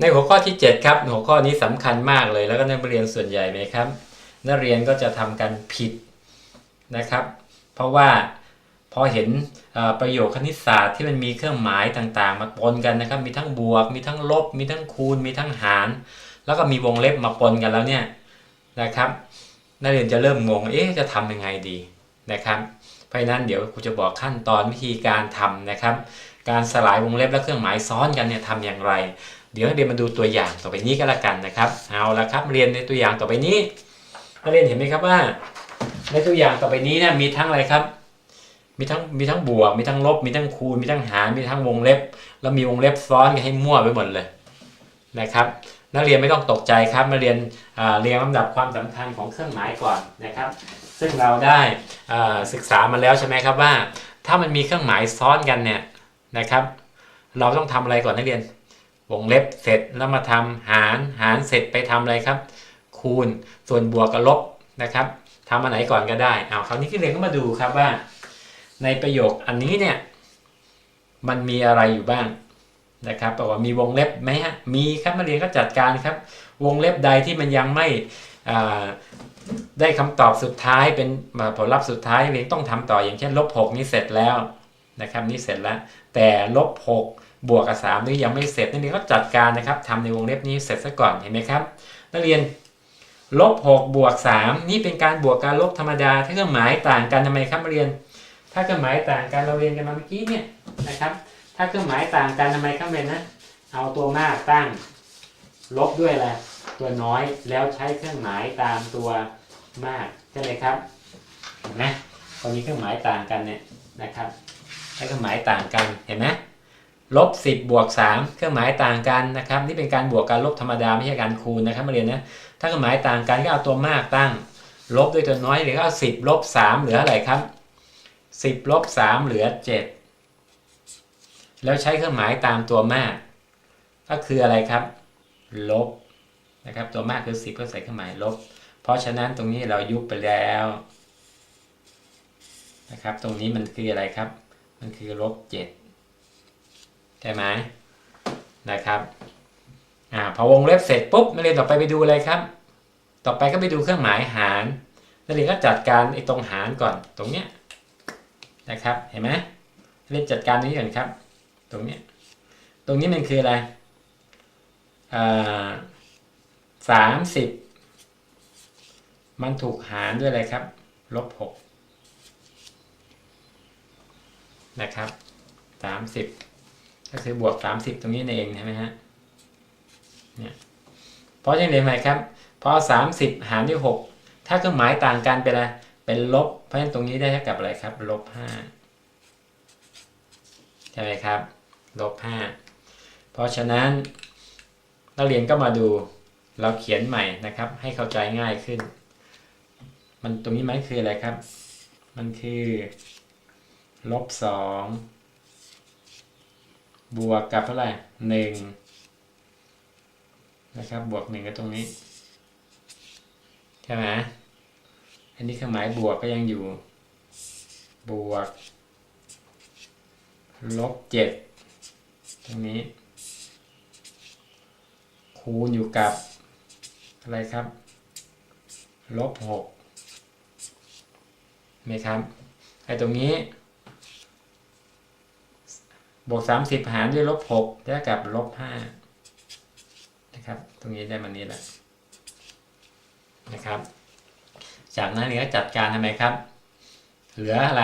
ในหัวข้อที่ 7 ครับ หัวข้อนี้สำคัญมากเลย แล้วก็นักเรียนส่วนใหญ่ไหมครับ นักเรียนก็จะทำกันผิดนะครับ เพราะว่าพอเห็นประโยคคณิตศาสตร์ที่มันมีเครื่องหมายต่างๆ มาปนกันนะครับ มีทั้งบวก มีทั้งลบ มีทั้งคูณ มีทั้งหาร แล้วก็มีวงเล็บมาปนกันแล้วเนี่ยนะครับ นักเรียนจะเริ่มงง เอ๊ะ จะทำยังไงดีนะครับ เพราะฉะนั้นเดี๋ยวครูจะบอกขั้นตอนวิธีการทำนะครับ การสลายวงเล็บและเครื่องหมายซ้อนกันเนี่ยทำอย่างไร เดี๋ยวนักเรียนมาดูตัวอย่างต่อไปนี้ก็แล้วกันนะครับ เอาละครับเรียนในตัวอย่างต่อไปนี้นักเรียนเห็นไหมครับว่า ในตัวอย่างต่อไปนี้เนี่ยมีทั้งอะไรครับ มีทั้งมีทั้งบวก มีทั้งลบ มีทั้งคูณ มีทั้งหาร มีทั้งวงเล็บ แล้วมีวงเล็บซ้อนกันให้มั่วไปหมดเลยนะครับนักเรียนไม่ต้องตกใจครับมาเรียนเรียงลำดับความสำคัญของเครื่องหมายก่อนนะครับ ซึ่งเราได้ศึกษามาแล้วใช่ไหมครับว่า ถ้ามันมีเครื่องหมายซ้อนกันเนี่ยนะครับ เราต้องทำอะไรก่อนนักเรียน วงเล็บเสร็จแล้วมาทำหารหารเสร็จไปทำอะไรครับ คูณส่วนบวกกับลบนะครับทำอันไหนก่อนก็ได้เอาคราวนี้นักเรียนก็มาดูครับว่า ในประโยคอันนี้เนี่ยมันมีอะไรอยู่บ้างนะครับบอกว่ามีวงเล็บไหมฮะมีครับนักเรียนก็จัดการครับ วงเล็บใดที่มันยังไม่ได้คำตอบสุดท้ายเป็นผลลัพธ์สุดท้ายเรียนต้องทำต่ออย่างเช่นลบหกนี่เสร็จแล้วนะครับนี่เสร็จแล้ว แต่ลบหก บวกกับสามนี่ยังไม่เสร็จนักเรียนก็จัดการนะครับทำในวงเล็บนี้เสร็จซะก่อนเห็นไหมครับ นักเรียนลบหกบวกสามนี่เป็นการบวกการลบธรรมดา ถ้าเครื่องหมายต่างกันทำไมครับนักเรียน ถ้าเครื่องหมายต่างกันเราเรียนกันมาเมื่อกี้เนี่ยนะครับ ถ้าเครื่องหมายต่างกันทำไมครับเรียนนะเอาตัวมากตั้ง ลบด้วยอะไรตัวน้อยแล้วใช้เครื่องหมายตามตัวมากใช่ไหมครับเห็นไหมตอนนี้เครื่องหมายต่างกันเนี่ยนะครับใช้เครื่องหมายต่างกันเห็นไหม ลบสิบบวกสามเครื่องหมายต่างกันนะครับ นี่เป็นการบวกการลบธรรมดาไม่ใช่การคูณนะครับมาเรียนนะถ้าเครื่องหมายต่างกันก็เอาตัวมากตั้ง ลบด้วยตัวน้อยหรือก็เอาสิบลบสามเหลืออะไรครับสิบลบสามเหลือเจ็ดแล้วใช้เครื่องหมายตามตัวมาก ก็คืออะไรครับ ลบนะครับ ตัวมากคือสิบก็ใส่เครื่องหมายลบ เพราะฉะนั้นตรงนี้เรายุบไปแล้วนะครับ ตรงนี้มันคืออะไรครับ มันคือลบเจ็ด ใช่ไหมนะครับอ่าพอวงเล็บเสร็จปุ๊บนักเรียนต่อไปไปดูอะไรครับ ต่อไปก็ไปดูเครื่องหมายหารนักเรียนก็จัดการไอ้ตรงหารก่อนตรงเนี้ยนะครับเห็นไหมเรียนจัดการตรงนี้ก่อนครับ ตรงเนี้ยตรงนี้มันคืออะไรสามสิบมันถูกหารด้วยอะไรครับลบหกนะครับสามสิบ ก็คือบวกสามสิบตรงนี้เองใช่ไหมฮะเนี่ยเพราะฉะนั้นเรียนไหมครับพอสามสิบหารด้วยหกถ้าเครื่องหมายต่างกันเป็นอะไรเป็นลบ เพราะฉะนั้นตรงนี้ได้เท่ากับอะไรครับลบห้าใช่ไหมครับลบห้าเพราะฉะนั้นนักเรียนก็มาดูเราเขียนใหม่นะครับ ให้เข้าใจง่ายขึ้น มันตรงนี้มันคืออะไรครับ มันคือลบสอง บวกกับเท่าไหร่หนึ่งนะครับ บวกหนึ่งก็ตรงนี้ใช่ไหมอันนี้เครื่อหมายบวกก็ยังอยู่ บวก ลบเจ็ดตรงนี้ คูณอยู่กับ อะไรครับ ลบหกไหมครับไอ้ตรงนี้ บวกสามสิบหารด้วยลบหกเท่ากับลบห้านะครับ ตรงนี้ได้มานี้แหละนะครับ จากนั้นเราก็จัดการทำไมครับ เหลืออะไร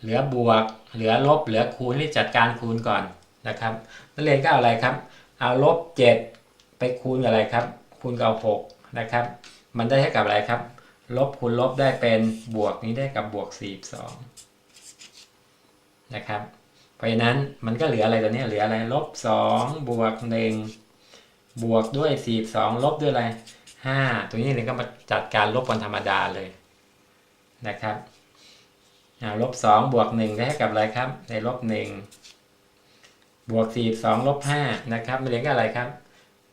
เหลือบวก เหลือลบ เหลือคูณนี่จัดการคูณก่อนนะครับนักเรียนก็เอาอะไรครับ เอาลบเจ็ดไปคูณกับอะไรครับ คูณกับหกนะครับ มันได้เท่ากับอะไรครับ ลบคูณลบได้เป็นบวกนี้ได้กับบวกสี่สองนะครับ เพราะฉะนั้นมันก็เหลืออะไรตัวนี้เหลืออะไรลบสองบวกหนึ่งบวกด้วยสี่สองลบด้วยอะไรห้าตรงนี้เราก็มาจัดการลบกันธรรมดาเลยนะครับลบสองบวกหนึ่งได้เท่ากับอะไรครับได้ลบหนึ่งบวกสี่สองลบห้านะครับไม่เรียนก็อะไรครับ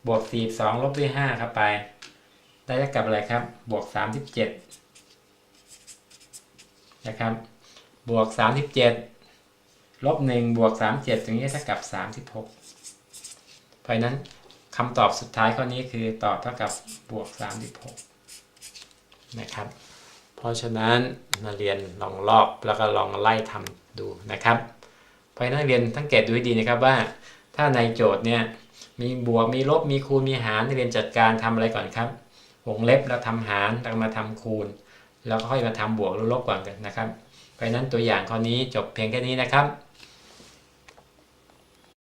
บวกสี่สองลบด้วยห้าเข้าไป ได้เท่ากับอะไรครับ บวกสามสิบเจ็ดนะครับ บวกสามสิบเจ็ด ลบหนึ่งบวกสามเจ็ดตรงนี้เท่ากับสามสิบหกเพราะนั้นคำตอบสุดท้ายข้อนี้คือตอบเท่ากับบวก36นะครับ เพราะฉะนั้นนักเรียนลองลอกแล้วก็ลองไล่ทำดูนะครับเพราะนั้นนักเรียนสังเกตดูให้ดีนะครับว่า ถ้าในโจทย์เนี่ยมีบวกมีลบมีคูณมีหารนักเรียนจัดการทำอะไรก่อนครับวงเล็บแล้วทำหารแล้วมาทำคูณ แล้วก็ค่อยมาทำบวกหรือลบก่อนกันนะครับ เพราะนั้นตัวอย่างข้อนี้จบเพียงแค่นี้นะครับ